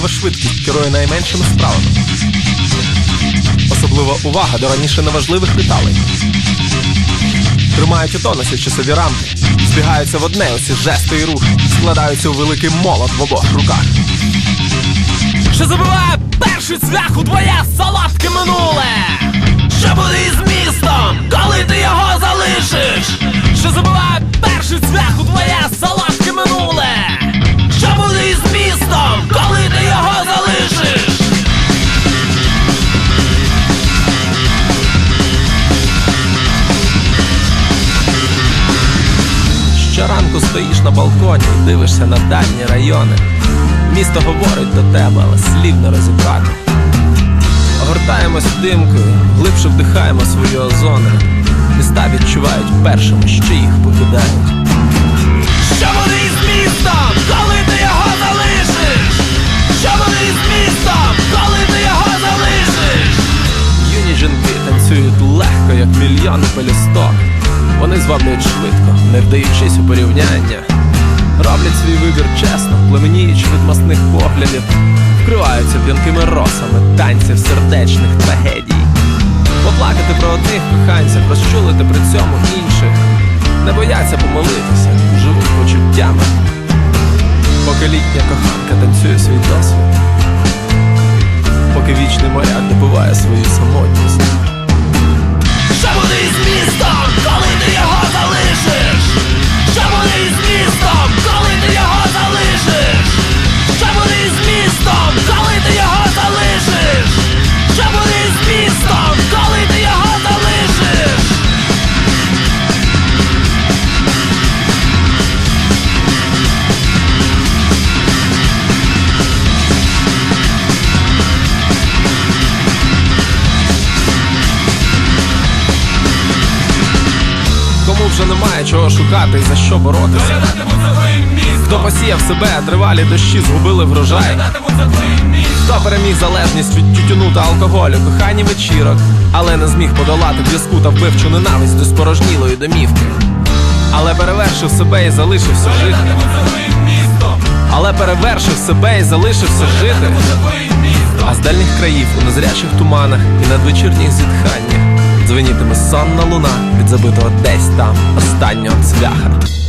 Особлива швидкість керує найменшими справами. Особлива увага до раніше неважливих деталей. Тримають у тонусі часові рамки, збігаються в одне усі жести і рухи, складаються у великий молот в обох руках. Що забиває перший цвях у двоє солодке Щоранку стоїш на балконі дивишся на дальні райони. Місто говорить до тебе, але слів не розібрати. Огортаємось димкою, глибше вдихаємо свої озони. Міста відчувають першими, що їх покидають. Що буде із містом, коли ти його залишиш? Що буде із містом, коли ти його залишиш? Юні жінки танцюють легко, як мільйони пелюсток. Вони зваблюють швидко, не вдаючись у порівняння. Роблять свій вибір чесно, племеніючи від масних поглядів, вкриваються п'янкими росами танців сердечних трагедій. Поплакати про одних коханців, розчулити при цьому інших. Не бояться помолитися, живуть почуттями. Поки літня коханка танцює свій досвід, поки вічний моряк добиває свою самотність. Вже немає чого шукати і за що боротися. Хто посіяв себе, тривалі дощі згубили врожай. Хто переміг залежність від тютюну та алкоголю, кохані вечірок, але не зміг подолати зв'язку та вбивчу ненависть до спорожнілої домівки. Але перевершив себе і залишився жити. Але перевершив себе і залишився жити. А з дальніх країв у незрячих туманах і надвечірніх зітханнях дзвенітиме сонна луна від забитого десь там останнього цвяха.